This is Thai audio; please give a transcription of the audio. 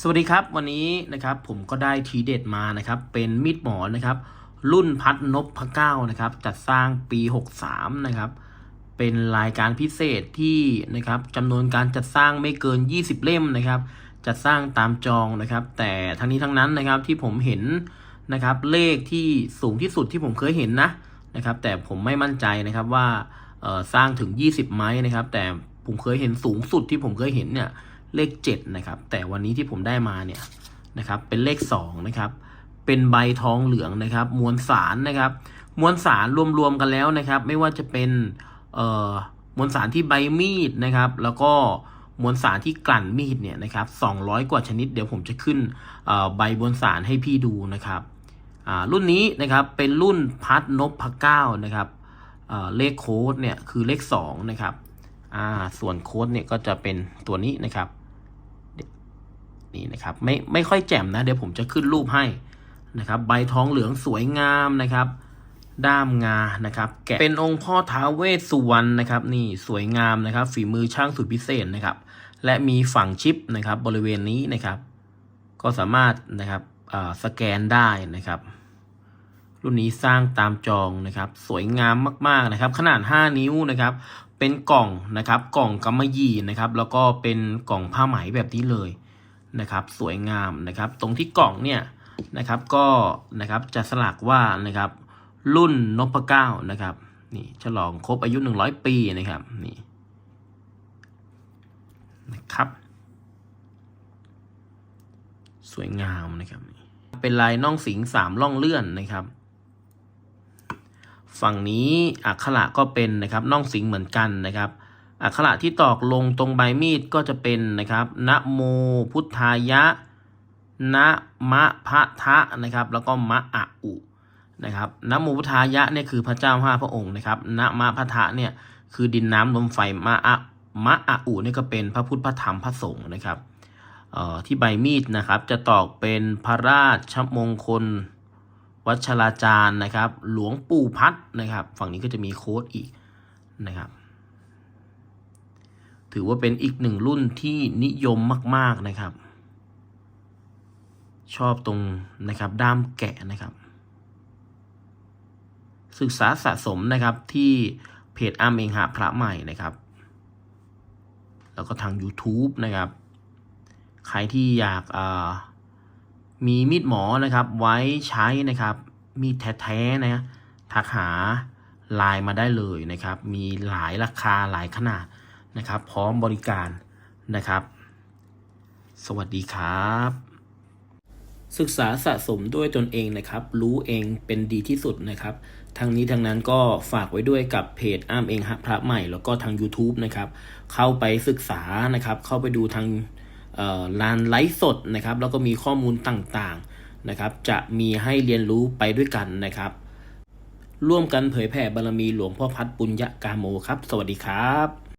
สวัสดีครับ วันนี้นะครับผมก็ได้ทีเด็ดมานะครับเป็นมีดหมอนะครับ รุ่นพัดนพพเก้านะครับ จัดสร้างปี 63 นะครับ เป็นรายการพิเศษที่นะครับจำนวนการจัดสร้างไม่เกิน 20 เล่มนะครับ จัดสร้างตามจองนะครับ แต่ทั้งนี้ทั้งนั้นนะครับที่ผมเห็นนะครับ เลขที่สูงที่สุดที่ผมเคยเห็นนะนะครับ แต่ผมไม่มั่นใจนะครับว่าสร้างถึง 20 ไหมนะครับ แต่ผมเคยเห็นสูงสุดที่ผมเคยเห็นเนี่ย เลข 7 นะครับ แต่วันนี้ที่ผมได้มาเนี่ยนะครับเป็นเลข 2 นะครับ เป็นใบทองเหลืองนะครับ มวลสารนะครับ มวลสารรวมๆกันแล้วนะครับ ไม่ว่าจะเป็นเอ่อมวลสารที่ใบมีดนะครับ แล้วก็มวลสารที่กลั่นมีดเนี่ยนะครับ200 กว่าชนิด เดี๋ยวผมจะขึ้นใบมวลสารให้พี่ดูนะครับอ่ารุ่นนี้นะครับเป็นรุ่นพัดนพพเก้านะครับเเลขโค้ดเนี่ยคือเลข2นะครับ อ่าส่วนโค้ดเนี่ยก็จะเป็นตัวนี้นะครับนี่นะครับไม่ไม่ค่อยแจ่มนะ เดี๋ยวผมจะขึ้นรูปให้นะครับ ใบทองเหลืองสวยงามนะครับ ด้ามงานะครับแกะเป็นองค์พ่อท้าเวสสุวรรณนะครับ นี่สวยงามนะครับ ฝีมือช่างสุดพิเศษนะครับ และมีฝั่งชิปนะครับ บริเวณนี้นะครับ ก็สามารถนะครับสแกนได้นะครับ รุ่นนี้สร้างตามจองนะครับ สวยงามมากๆนะครับ ขนาด 5 นิ้วนะครับ เป็นกล่องนะครับ กล่องกำมะหยี่นะครับ แล้วก็เป็นกล่องผ้าไหมแบบนี้เลยนะครับ สวยงามนะครับ ตรงที่กล่องเนี่ยนะครับก็นะครับจะสลักว่านะครับรุ่นนพเก้านะครับนี่ฉลองครบอายุ 100 ปีนะครับนี่นะครับ สวยงามนะครับ เป็นลายน่องสิงสามล่องเลื่อนนะครับ ฝั่งนี้อักขระก็เป็นนะครับน่องสิงเหมือนกันนะครับอักขระที่ตอกลงตรงใบมีดก็จะเป็นนะครับนะโมพุทธายะนะมะพะทะนะครับ แล้วก็มะอะอุนะครับนะโมพุทธายะเนี่ยคือพระเจ้าห้าพระองค์นะครับนะมะพะทะเนี่ยคือดินน้ำลมไฟมะอะมะอะอุเนี่ยก็เป็นพระพุทธพระธรรมพระสงฆ์นะครับที่ใบมีดนะครับ จะตอกเป็นพระราชมงคล วัชราจารย์นะครับ หลวงปู่พัดนะครับ ฝั่งนี้ก็จะมีโค้ดอีกนะครับ ถือว่าเป็นอีกหนึ่งรุ่นที่นิยมมาก ๆนะครับ ชอบตรงนะครับด้ามแกะนะครับ ศึกษาสะสมนะครับที่เพจอ้ำเองหาพระใหม่นะครับ แล้วก็ทาง YouTube นะครับ ใครที่อยากา มีมีดหมอนะครับ ไว้ใช้นะครับ มีดแท้ๆนะทักหาลน์มาได้เลยนะครับ มีหลายราคาหลายขนาดนะครับ พร้อมบริการนะครับ สวัสดีครับ ศึกษาสะสมด้วยตนเองนะครับ รู้เองเป็นดีที่สุดนะครับทางนี้ทางนั้นก็ฝากไว้ด้วยกับเพจอ้ามเองฮะพระใหม่แล้วก็ทาง YouTube นะครับ เข้าไปศึกษานะครับ เข้าไปดูทาง ลานไลฟ์สดนะครับ แล้วก็มีข้อมูลต่างๆนะครับ จะมีให้เรียนรู้ไปด้วยกันนะครับ ร่วมกันเผยแผ่บารมีหลวงพ่อพัดปุญญากาโมครับ สวัสดีครับ